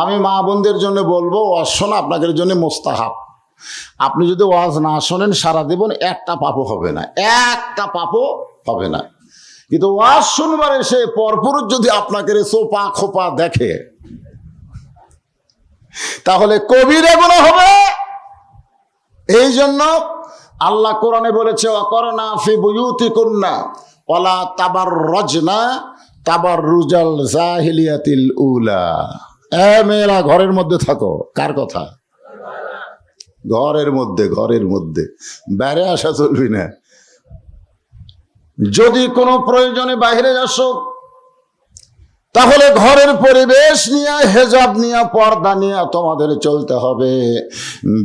আমি মা বোনদের জন্য বলব, ওয়াজ শোনা আপনাদের জন্য মোস্তাহাব। আপনি যদি ওয়াজ না শোনেন, সারা দেবেন একটা পাপও হবে না, একটা পাপও হবে না। কিন্তু ওয়াজ শুনবার এসে পরপুরুষ যদি আপনাকে সোপা খোপা দেখে, তাহলে কবির এগুলো হবে। এই জন্য আল্লাহ কোরআনে বলেছে অকরনা ফি বুয়ুতি কন্যা ওলা তাবার রজনা তাবার রুজাল জাহিলিয়াতিল উলা। এ মেয়েরা ঘরের মধ্যে থাকো। কার কথা? ঘরের মধ্যে ঘরের মধ্যে। বাইরে আসা চলবি না। যদি কোনো প্রয়োজনে বাইরে আসো, তাহলে ঘরের পরিবেশ নিয়ে, হেজাব নিয়ে, পর্দা নিয়ে তোমাদের চলতে হবে।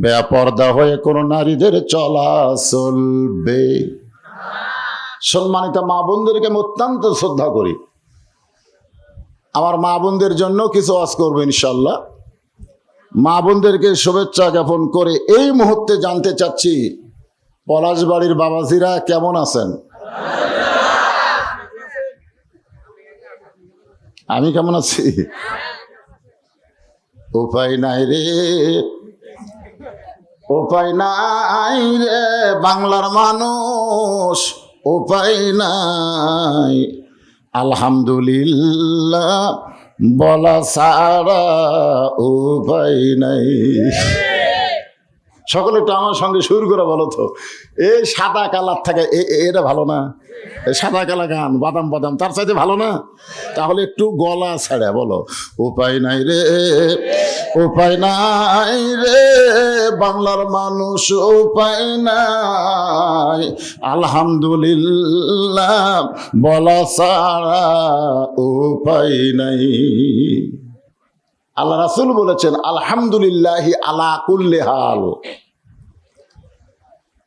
বেপর্দা হয়ে কোনো নারীদের চলা চলবে। সম্মানিত মা বোনদেরকে আমি অত্যন্ত শ্রদ্ধা করি। আমার মা বোনদের জন্য কিছু আজ করব ইনশাল্লাহ। মা বোনদেরকে শুভেচ্ছা জ্ঞাপন করে এই মুহূর্তে জানতে চাচ্ছি, পলাশবাড়ির বাবাজিরা কেমন আছেন? আমি কেমন আছি? উপায় নাই রে। উপায় নাই রে বাংলার মানুষ। উপায় নাই। আলহামদুলিল্লাহ বলা সারা উপায় নাই। সকলে একটু আমার সঙ্গে সুর করে বলো তো। এই সাদা কালার থাকে এটা ভালো না? সাদা কালা গান, বাদাম বাদাম, তার সাথে ভালো না? তাহলে একটু গলা ছাড়া বলো। উপায় নাই রে, উপায় নাই রে, বাংলার মানুষ উপায় নাই। আলহামদুলিল্লাহ, বলা ছাড়া উপায় নাই। আল্লাহ রাসুল বলেছেন, আলহামদুলিল্লাহ আলা কুল্লে হাল।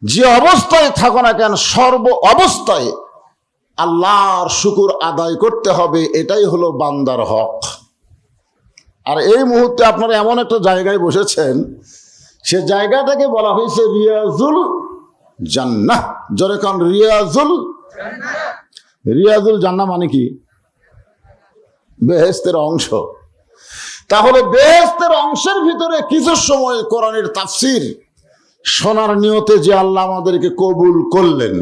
যে অবস্থায় থাকো না কেন, সর্ব অবস্থায় আল্লাহর শুকুর আদায় করতে হবে, এটাই হলো বান্দার হক। আর এই মুহূর্তে আপনারা এমন একটা জায়গায় বসেছেন, সে জায়গাটাকে বলা হয়েছে রিয়াজুল জান্নাহ। জোরে কারণ রিয়াজুল রিয়াজুল জান্নাহ মানে কি? বেহেস্তের অংশ। তাহলে বেহস্তের অংশের ভিতরে কিছু সময় কোরআনের তাফসির সোনার নিয়তে যে আল্লাহ আমাদেরকে কবুল করলেন।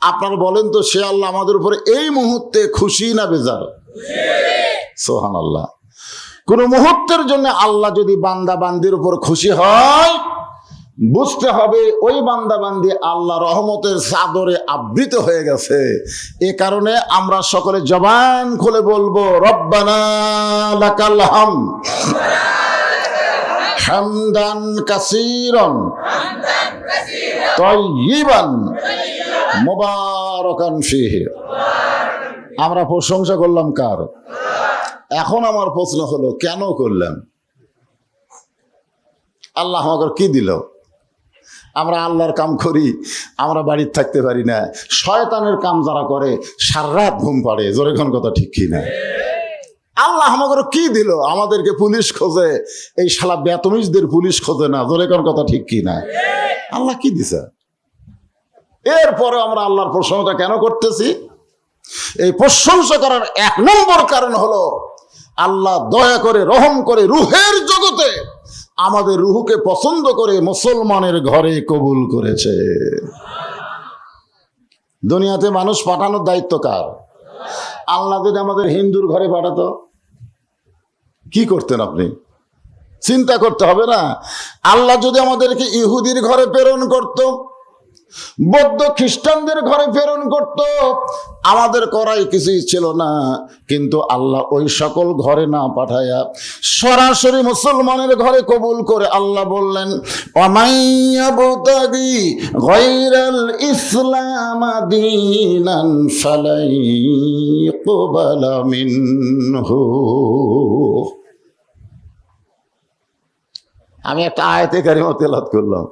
আপনারা বলেন তো, সে আল্লাহ আমাদের উপরে এই মুহূর্তে খুশি না বেজার? সোহান আল্লাহ কোন মুহূর্তের জন্য আল্লাহ যদি বান্দা বান্দির উপর খুশি হয় বুঝতে হবে ওই বান্দা বান্দি আল্লাহ রহমতের চাদরে আবৃত হয়ে গেছে। এ কারণে আমরা সকলে জবান খুলে বলব, রব্বানা হামদান কাসিরন। তয়িবান। মুবারাকান আমরা প্রশংসা করলাম কার? এখন আমার প্রশ্ন হলো, কেন করলাম আল্লাহ আমাকে কি দিল? আমরা আল্লাহর কাম করি, আমরা বাড়ির থাকতে পারি না। শয়তানের কাম যারা করে, সারারাত ঘুম পাড়ে। জোরে কোন কথা ঠিক কি না? আল্লাহ আমাকে কি দিল? আমাদেরকে পুলিশ খোঁজে। এই শালা বেতমিজদের পুলিশ খোঁজে না। জোরে কোন কথা ঠিক কি না? আল্লাহ কি দিছে? এরপরে আমরা আল্লাহর প্রশংসা কেন করতেছি? এই প্রশংসা করার এক নম্বর কারণ হলো, আল্লাহ দয়া করে রহম করে রুহের আমাদের রুহুকে পছন্দ করে মুসলমানের ঘরে কবুল করেছে। দুনিয়াতে মানুষ পাঠানোর দায়িত্ব কার? আল্লাহ যদি আমাদের হিন্দুর ঘরে পাঠাতো, কি করতেন আপনি? চিন্তা করতে হবে না। আল্লাহ যদি আমাদেরকে ইহুদির ঘরে প্রেরণ করত বৌদ্ধ খ্রিস্টানদের ঘরে প্রেরণ করত। আমাদের করাই কিছুই ছিল না। কিন্তু আল্লাহ ওই সকল ঘরে না পাঠায়া সরাসরি মুসলমানের ঘরে কবুল করে আল্লাহ বললেন ইসলাম আমি একটা আয়তে কারিমা তেলাত করলাম।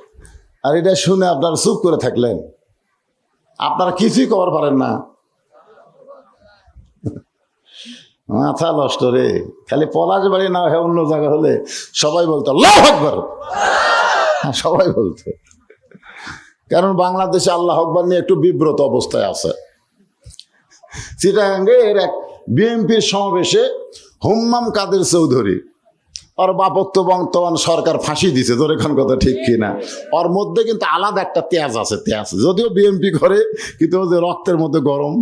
আর এটা শুনে আপনারা চুপ করে থাকলেন। আপনারা কিছুই কবার পারেন না। মাথা নষ্ট রে। খালি পলাশ বাড়ি না হয় অন্য জায়গা হলে সবাই বলতো আল্লাহ আকবর। হ্যাঁ, সবাই বলতো। কারণ বাংলাদেশে আল্লাহ আকবর নিয়ে একটু বিব্রত অবস্থায় আছে। চিটাগাঙ্গের এক বিএনপির সমাবেশে হুম্মাম কাদের চৌধুরী ওর বাপত্ব বর্তমান সরকার ফাঁসি দিছে, তোর এখন কথা ঠিক কিনা? ওর মধ্যে কিন্তু আলাদা একটা তেজ আছে, তেজ। যদিও বিএমপি করে, কিন্তু ও যে রক্তের মধ্যে গরম।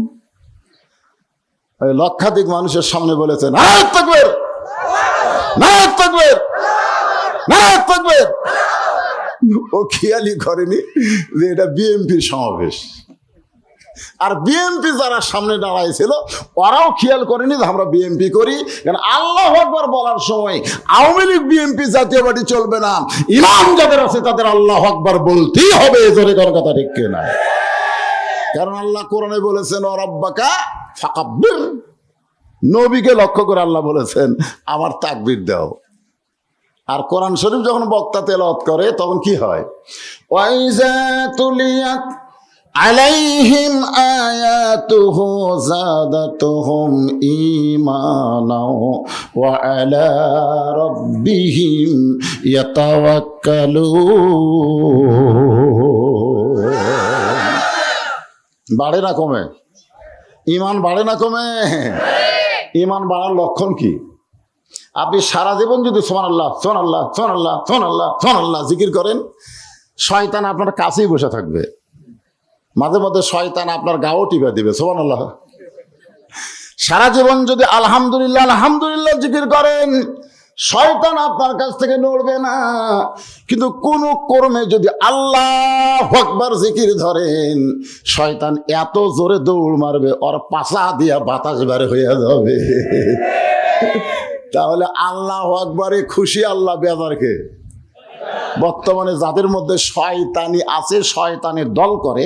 লক্ষাধিক মানুষের সামনে বলেছেন নায়ক থাকবেন! নায়ক থাকবেন! নায়ক থাকবেন! ও খেয়ালি করেনি যে এটা বিএমপির সমাবেশ। আর বিএমপি যারা সামনে দাঁড়াইছিল, ওরাও খেয়াল করেনি যে আমরা বিএমপি করি। কারণ আল্লাহ আকবর বলার সময় আওয়ামী লীগ বিএমপি জাতীয় পার্টি চলবে না। ইমাম যাদের আছে, তাদের আল্লাহ আকবর বলতেই হবে জোরে কোনো কথা ঠিক না কারণ আল্লাহ কোরআনে বলেছেন অরব্বাকা ফাকাব্বির। নবীকে লক্ষ্য করে আল্লাহ বলেছেন, আমার তাকবির দাও। আর কোরআন শরীফ যখন বক্তা তেলাওয়াত করে, তখন কি হয়? ওয়াইজা তুলিয়াত عليهم آياته زادتهم إيمانا وعلى ربهم يتوكلون বাড়ে না কমে ইমান বাড়ে না কমে ইমান বাড়ার লক্ষণ কি আপনি সারা জীবন যদি সোমান আল্লাহ সোন আল্লাহ সোন আল্লাহ সোন আল্লাহ সোন আল্লাহ জিকির করেন শয়তান আপনার কাছেই বসে থাকবে মাঝে মধ্যে শয়তান আপনার গাও টিপে দিবে সোমান আল্লাহ সারা জীবন যদি আলহামদুলিল্লাহ আলহামদুলিল্লাহ জিকির করেন, শয়তান আপনার কাছ থেকে নড়বে না। কিন্তু কোন কর্মে যদি আল্লাহ আকবার জিকির ধরেন, শয়তান এত জোরে দৌড় মারবে, ওর পাশা দিয়া বাতাস বের হয়ে যাবে। তাহলে আল্লাহ আকবারে খুশি আল্লাহ বেদারকে বর্তমানে যাদের মধ্যে শয়তানি আছে, শয়তানের দল করে,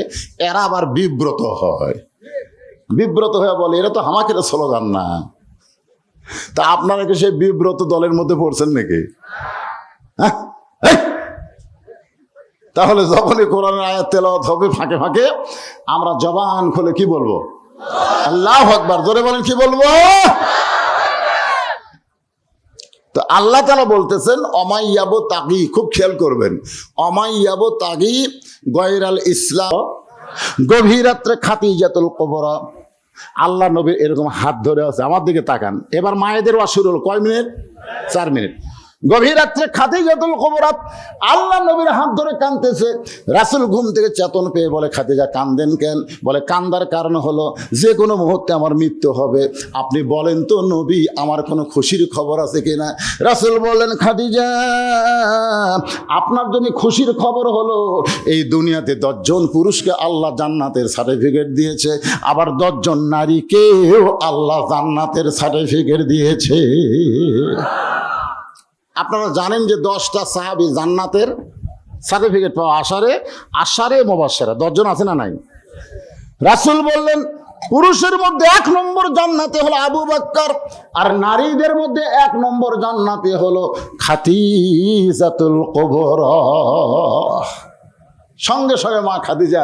এরা আবার বিব্রত হয়। বিব্রত হয়ে বলে, এরা তো আমাকে স্লোগান না। তা আপনারা কি সেই বিব্রত দলের মধ্যে পড়ছেন নাকি? হ্যাঁ? তাহলে যখনই কোরআনের আয়াত তেলাওয়াত হবে ফাঁকে ফাঁকে, আমরা জবান খুলে কি বলব? আল্লাহ আকবার, জোরে বলেন কি বলব? তো আল্লাহ তালা বলতেছেন অমাইয়াবো তাগি খুব খেয়াল করবেন। অমাইয়াবো তাগি গয়রাল ইসলাম গভীর রাত্রে খাতি জাতুল কবরা। আল্লাহ নবী এরকম হাত ধরে আছে। আমার দিকে তাকান। এবার মায়েদের ওয়া শুরু হলো কয় মিনিট? চার মিনিট। গভীর রাত্রে খাতে যতল খবরাত আল্লাহ নবীর হাত ধরে কানতেছে রাসুল ঘুম থেকে চেতন পেয়ে বলে, খাদিজা, কান্দেন কেন? বলে, কান্দার কারণ হলো যে কোনো মুহূর্তে আমার মৃত্যু হবে। আপনি বলেন তো, নবী, আমার কোনো খুশির খবর আছে কিনা? রাসুল বললেন, খাদিজা, আপনার জন্য খুশির খবর হলো, এই দুনিয়াতে দশজন পুরুষকে আল্লাহ জান্নাতের সার্টিফিকেট দিয়েছে। আবার দশজন নারীকেও আল্লাহ জান্নাতের সার্টিফিকেট দিয়েছে। আপনারা জানেন যে দশটা সাহাবি জান্নাতের সার্টিফিকেট পাওয়া আসারে আসারে মোবাসারা দশজন আছে না নাই? রাসুল বললেন, পুরুষের মধ্যে এক নম্বর জান্নাতে হলো আবু বাক্কার, আর নারীদের মধ্যে এক নম্বর জান্নাতে হলো খাতিজাতুল কবর। সঙ্গে সঙ্গে মা খাদিজা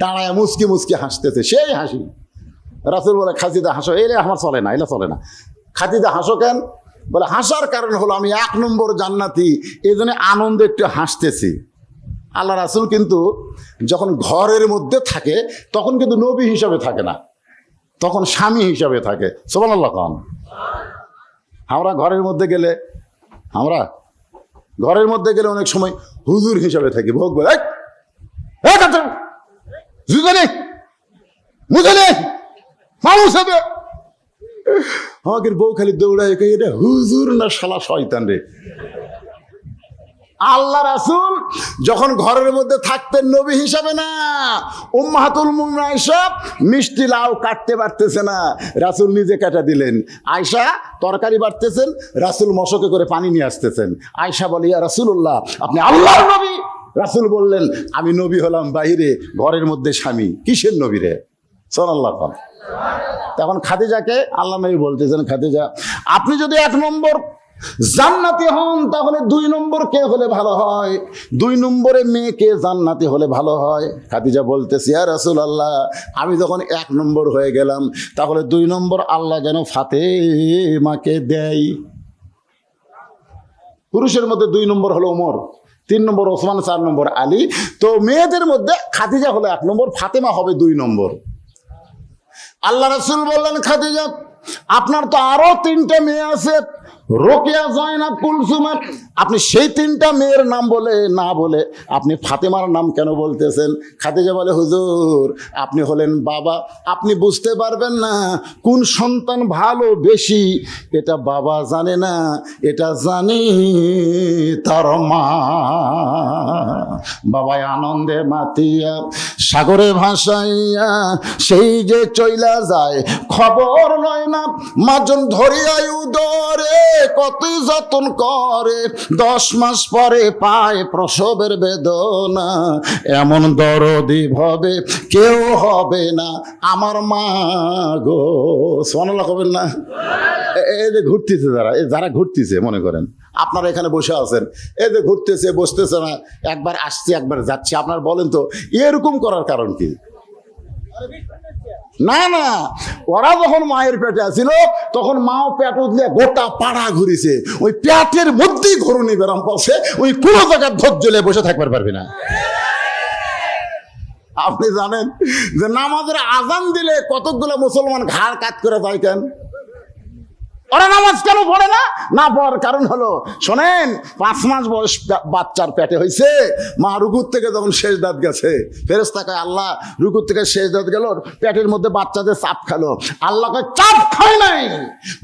দাঁড়ায় মুসকি মুসকি হাসতেছে, সেই হাসি। রাসুল বলে, খাদিজা হাসো, এলে আমার চলে না, এলে চলে না। খাদিজা হাসো কেন? বলে হাসার কারণ হলো আমি এক নম্বর জান্নাতি এই জন্য আনন্দে একটু হাসতেছি। আল্লাহ রাসুল কিন্তু যখন ঘরের মধ্যে থাকে তখন কিন্তু নবী হিসাবে থাকে না তখন স্বামী হিসাবে থাকে। সোমান আল্লাহ খান আমরা ঘরের মধ্যে গেলে আমরা ঘরের মধ্যে গেলে অনেক সময় হুজুর হিসাবে থাকি। ভোগ বলে "এই, এই জুতো নেই মানুষ হবে আমাকে বউ খালি দৌড়ায় কই, এটা হুজুর না শালা শয়তান রে? আল্লাহ রাসুল যখন ঘরের মধ্যে থাকতেন নবী হিসাবে না উম্মাহাতুল মুমিন আয়সা মিষ্টি লাউ কাটতে পারতেছে না। রাসুল নিজে কাটা দিলেন। আয়সা তরকারি বাড়তেছেন রাসুল মশকে করে পানি নিয়ে আসতেছেন। আয়সা বলে ইয়া রাসুল্লাহ আপনি আল্লাহর নবী? রাসুল বললেন আমি নবী হলাম বাইরে ঘরের মধ্যে স্বামী। কিসের নবী রে? সোনাল্লাহ খান। তখন খাদিজাকে আল্লাহ নবী বলতেছেন, খাদিজা, আপনি যদি এক নম্বর জান্নাতি হন, তাহলে দুই নম্বর কে হলে ভালো হয়? দুই নম্বরে মেয়েকে জান্নাতি হলে ভালো হয়? খাদিজা বলতেছি আর রাসুল আল্লাহ আমি যখন এক নম্বর হয়ে গেলাম, তাহলে দুই নম্বর আল্লাহ যেন ফাতে মাকে দেয়। পুরুষের মধ্যে দুই নম্বর হলো ওমর, তিন নম্বর ওসমান, চার নম্বর আলী। তো মেয়েদের মধ্যে খাদিজা হলো এক নম্বর, ফাতেমা হবে দুই নম্বর। আল্লাহ রসুল বললেন খাদিজা আপনার তো আরও তিনটে মেয়ে আছে। রোকেয়া জয়নাব কুলসুমার আপনি সেই তিনটা মেয়ের নাম বলে, না বলে আপনি ফাতেমার নাম কেন বলতেছেন? খাদিজা বলে, হুজুর, আপনি হলেন বাবা। আপনি বুঝতে পারবেন না কোন সন্তান ভালো বেশি। এটা বাবা জানে না, এটা জানি তার মা। বাবাই আনন্দে মাতিয়া, সাগরে ভাসাইয়া, সেই যে চইলা যায়, খবর লয় না, মাজন ধরিয়াই উদরে, কত যতন করে। দশ মাস পরে পায় প্রসবের বেদনা। এমন দরদি ভাবে কেউ হবে না আমার মা গো। সোনালা হবেন না? এই যে ঘুরতেছে যারা যারা ঘুরতেছে, মনে করেন, আপনারা এখানে বসে আছেন এই যে ঘুরতেছে, বসতেছে না, একবার আসছে, একবার যাচ্ছে। আপনার বলেন তো, এরকম করার কারণ কি? না না। ওরা যখন মায়ের পেটে আছিল তখন মাও পেট উঠলে গোটা পাড়া ঘুরিছে। ওই পেটের মধ্যেই ঘুরুনি বেরাম পাচ্ছে। ওই কোনো জায়গায় ধৈর্য লে বসে থাকবার পারবে না। আপনি জানেন যে নামাজের আজান দিলে কতগুলো মুসলমান ঘাড় কাত করে যায় ওরা নামাজ কেন পড়ে না? না পড়ার কারণ হলো, শোনেন, পাঁচ মাস বয়স বাচ্চার পেটে হয়েছে মা রুকুর থেকে যখন শেষ দাঁত গেছে ফেরেস তাকায় আল্লাহ, রুকুর থেকে শেষ দাঁত গেল, পেটের মধ্যে বাচ্চাদের চাপ খেলো। আল্লাহকে চাপ খায় নাই।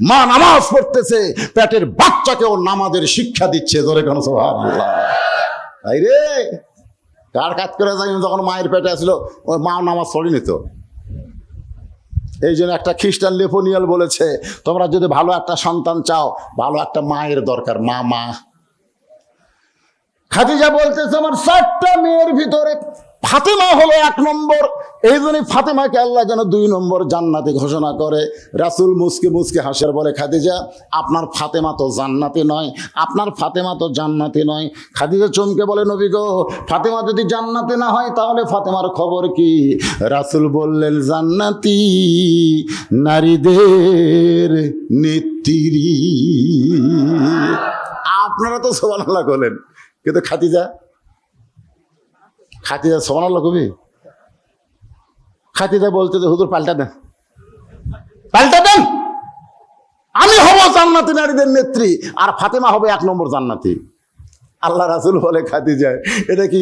মা নামাজ পড়তেছে, পেটের বাচ্চাকে ও নামাজের শিক্ষা দিচ্ছে। ধরে কেন সোহান আল্লাহ তাই রে কার কাজ করে যাই যখন মায়ের পেটে আসলো ওই মা নামাজ পড়েনি তো? এই জন্য একটা খ্রিস্টান লেফোনিয়াল বলেছে, তোমরা যদি ভালো একটা সন্তান চাও, ভালো একটা মায়ের দরকার, মা মা। খাদিজা বলতেছে, আমার সাতটা মেয়ের ভিতরে ফাতেমা হলো এক নম্বর। এই জন্যই ফাতেমাকে আল্লাহ যেন দুই নম্বর জান্নাতে ঘোষণা করে। রাসুল মুসকে মুসকে হাসের বলে, খাদিজা, আপনার ফাতেমা তো জান্নাতে নয়, আপনার ফাতেমা তো জান্নাতে নয়। খাদিজা চমকে বলে, নবী গো, ফাতেমা যদি জান্নাতে না হয়, তাহলে ফাতেমার খবর কি? রাসুল বললেন, জান্নাতি নারীদের নেত্রী। আপনারা তো সোবানাল্লাহ করলেন কিন্তু খাতিজা খাতিজা সোবানাল্লাহ কবি? খাতিজা বলতে যে, হুজুর, পাল্টা দেন। পাল্টা দেন? আমি হব জান্নাতি নারীদের নেত্রী, আর ফাতেমা হবে এক নম্বর জান্নাতি। আল্লাহ রাসুল বলে খাতিজা এটা কি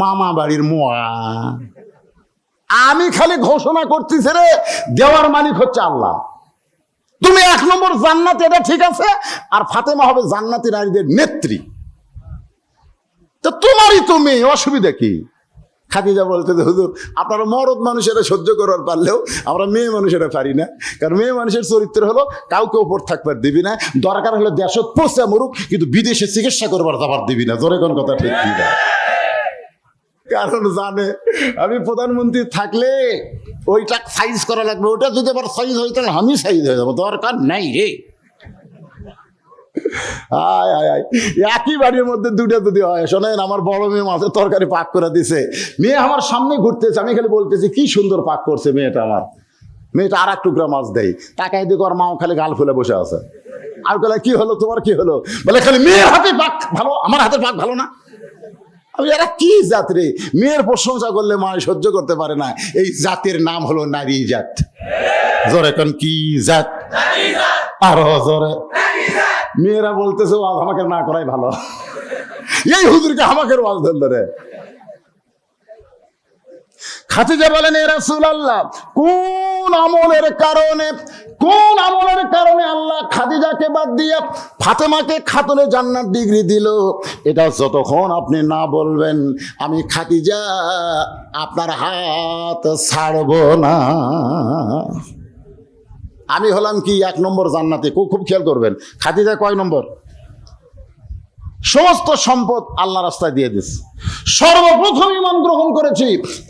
মামা বাড়ির মোয়া? আমি খালি ঘোষণা করতেছি রে, দেওয়ার মালিক হচ্ছে আল্লাহ। তুমি এক নম্বর জান্নাতি, এটা ঠিক আছে, আর ফাতেমা হবে জান্নাতি নারীদের নেত্রী। তো তোমারই তুমি অসুবিধা কি? খাদিজা বলতে হুজুর, আপনারা মরদ মানুষেরা সহ্য করার পারলেও আমরা মেয়ে মানুষেরা পারি না। কারণ মেয়ে মানুষের চরিত্র হলো কাউকে ওপর থাকবার দিবি না। দরকার হলে দেশত পৌঁছে মরুক, কিন্তু বিদেশে চিকিৎসা করবার যাবার দিবি না। জোরে কোন কথা ঠিক কি না কারণ জানে, আমি প্রধানমন্ত্রী থাকলে ওইটা সাইজ করা লাগবে। ওটা যদি আবার সাইজ হয়, তাহলে আমি সাইজ হয়ে যাব। দরকার নাই রে। আয় আয় আয়। একই বাড়ির মধ্যে দুটো হয়, শোনেন, আমার বড় মেয়ে মাছের তরকারি পাক করে দিছে। মেয়ে আমার সামনে ঘুরতেছে, আমি খালি বলতেছি, কি সুন্দর পাক করছে মেয়েটা আমার। মেয়েটা আর এক টুকরা মাছ দেয়। তাকাই দিকে ওর মাও খালি গাল ফুলে বসে আছে। আর বলে, কি হলো, তোমার কি হলো? বলে, খালি মেয়ের হাতে পাক ভালো, আমার হাতে পাক ভালো না। আমি এরা কি জাত রে? মেয়ের প্রশংসা করলে মা সহ্য করতে পারে না। এই জাতের নাম হলো নারী জাত। জোরে কি জাত। আরও জোরে। মেয়েরা বলতেছে ওয়াজ আমাকে না করাই ভালো। এই হুজুরকে আমাকে ওয়াজ ধরল রে। খাতিজা বলেন, এ রাসূলুল্লাহ, কোন আমলের কারণে, কোন আমলের কারণে আল্লাহ খাদিজাকে বাদ দিয়ে ফাতেমাকে খাতুনে জান্নাত ডিগ্রি দিল? এটা যতক্ষণ আপনি না বলবেন, আমি খাদিজা আপনার হাত ছাড়ব না। আমি হলাম কি এক নম্বর জান্নাতি? খুব খুব খেয়াল করবেন। খাদিজা কয় নম্বর? সমস্ত সম্পদ আল্লাহ রাস্তায় দিয়ে দিস সর্বপ্রথম ইমান গ্রহণ করেছি।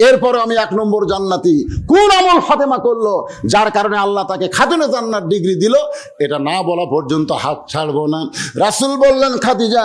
এরপরে আমি এক নম্বর জান্নাতি। কোন আমল ফাতেমা করল? যার কারণে আল্লাহ তাকে খাতুনে জান্নাত ডিগ্রি দিল। এটা না বলা পর্যন্ত হাত ছাড়বো না। রাসুল বললেন, খাদিজা,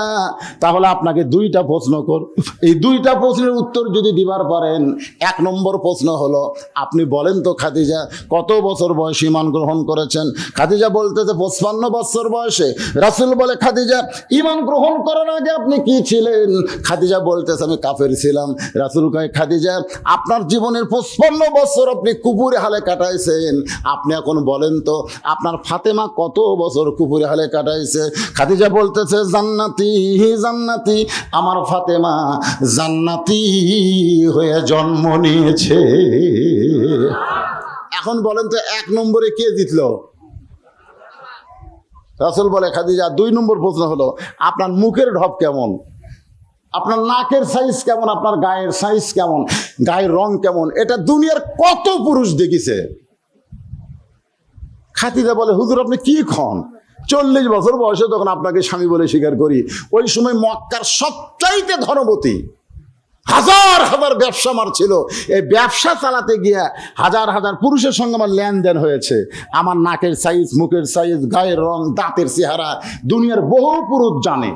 তাহলে আপনাকে দুইটা প্রশ্ন কর। এই দুইটা প্রশ্নের উত্তর যদি দিবার পারেন, এক নম্বর প্রশ্ন হলো, আপনি বলেন তো খাদিজা, কত বছর বয়সে ইমান গ্রহণ করেছেন? খাদিজা বলতেছে, পঁচপান্ন বছর বয়সে। রাসুল বলে, খাদিজা, ইমান গ্রহণ করার আগে আপনি কি ছিলেন? খাদিজা বলতেছে আমি কাফের ছিলাম, রাসুল কয়, খাদিজা, আপনার জীবনের পঁচপন্ন বছর আপনি কুপুরে হালে কাটাইছেন। আপনি এখন বলেন তো, আপনার ফাতেমা কত বছর কুপুরে হালে কাটাইছে? খাদিজা বলতেছে, জান্নাতি জান্নাতি, আমার ফাতেমা জান্নাতি হয়ে জন্ম নিয়েছে। এখন বলেন তো, এক নম্বরে কে জিতলো? রাসুল বলে, খাদিজা, দুই নম্বর প্রশ্ন হলো, আপনার মুখের ঢপ কেমন? আপনার নাকের সাইজ কেমন, আপনার গায়ের সাইজ কেমন, গায়ের রং কেমন, এটা দুনিয়ার কত পুরুষ দেখিছে? খাতিজা বলে, হুজুর, আপনি কি খন? চল্লিশ বছর বয়সে তখন আপনাকে স্বামী বলে স্বীকার করি। ওই সময় মক্কার সবচাইতে ধনবতী, হাজার হাজার ব্যবসা আমার ছিল। এই ব্যবসা চালাতে গিয়ে হাজার হাজার পুরুষের সঙ্গে আমার লেনদেন হয়েছে। আমার নাকের সাইজ মুখের সাইজ গায়ের রং, দাঁতের চেহারা, দুনিয়ার বহু পুরুষ জানে।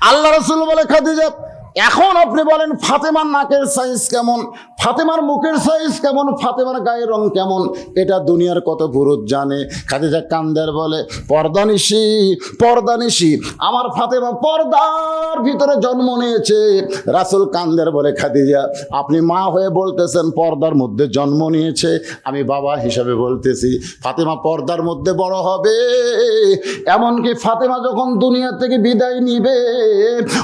আল্লাহ রসুল বলে খাদিজা এখন আপনি বলেন, ফাতেমার নাকের সাইজ কেমন? ফাতেমার মুখের সাইজ কেমন? ফাতেমার গায়ের রং কেমন? এটা দুনিয়ার কত পুরুষ জানে। খাদিজা কান্দের বলে পর্দানিশি পর্দানিশি আমার ফাতেমা পর্দার ভিতরে জন্ম নিয়েছে। রাসুল কান্দের বলে, খাদিজা, আপনি মা হয়ে বলতেছেন, পর্দার মধ্যে জন্ম নিয়েছে। আমি বাবা হিসাবে বলতেছি, ফাতেমা পর্দার মধ্যে বড় হবে। এমনকি ফাতেমা যখন দুনিয়া থেকে বিদায় নিবে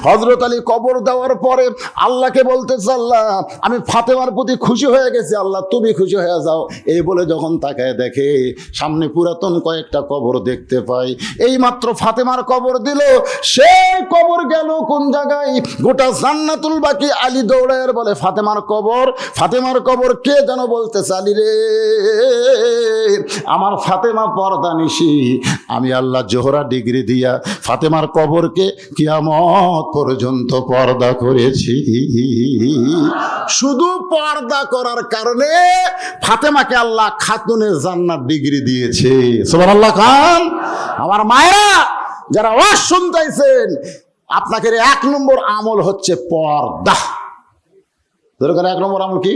হজরত আলী কবর দেওয়ার পরে আল্লাহকে বলতেছে, আল্লাহ, আমি ফাতেমার প্রতি খুশি হয়ে গেছি। আল্লাহ, তুমি খুশি হয়ে যাও। এই বলে যখন তাকায় দেখে, সামনে পুরাতন কয়েকটা কবর দেখতে পাই এই মাত্র ফাতেমার কবর দিল। সেই কবর গেল কোন জায়গায়? গোটা জান্নাতুল বাকি আলী দৌড়ায়ের বলে, ফাতেমার কবর ফাতেমার কবর কে যেন বলতেছে, আলী রে, আমার ফাতেমা পর্দা নিশি। আমি আল্লাহ জোহরা ডিগ্রি দিয়া ফাতেমার কবরকে কিয়ামত পর্যন্ত পর্দা করেছি। শুধু পর্দা করার কারণে ফাতেমাকে আল্লাহ খাতুনে জান্নার ডিগ্রি দিয়েছে। সোবার আল্লাহ খান। আমার মায়েরা, যারা ওয়াজ শুনতেছেন আপনাকে এক নম্বর আমল হচ্ছে পর্দা। এক নম্বর আমল কি?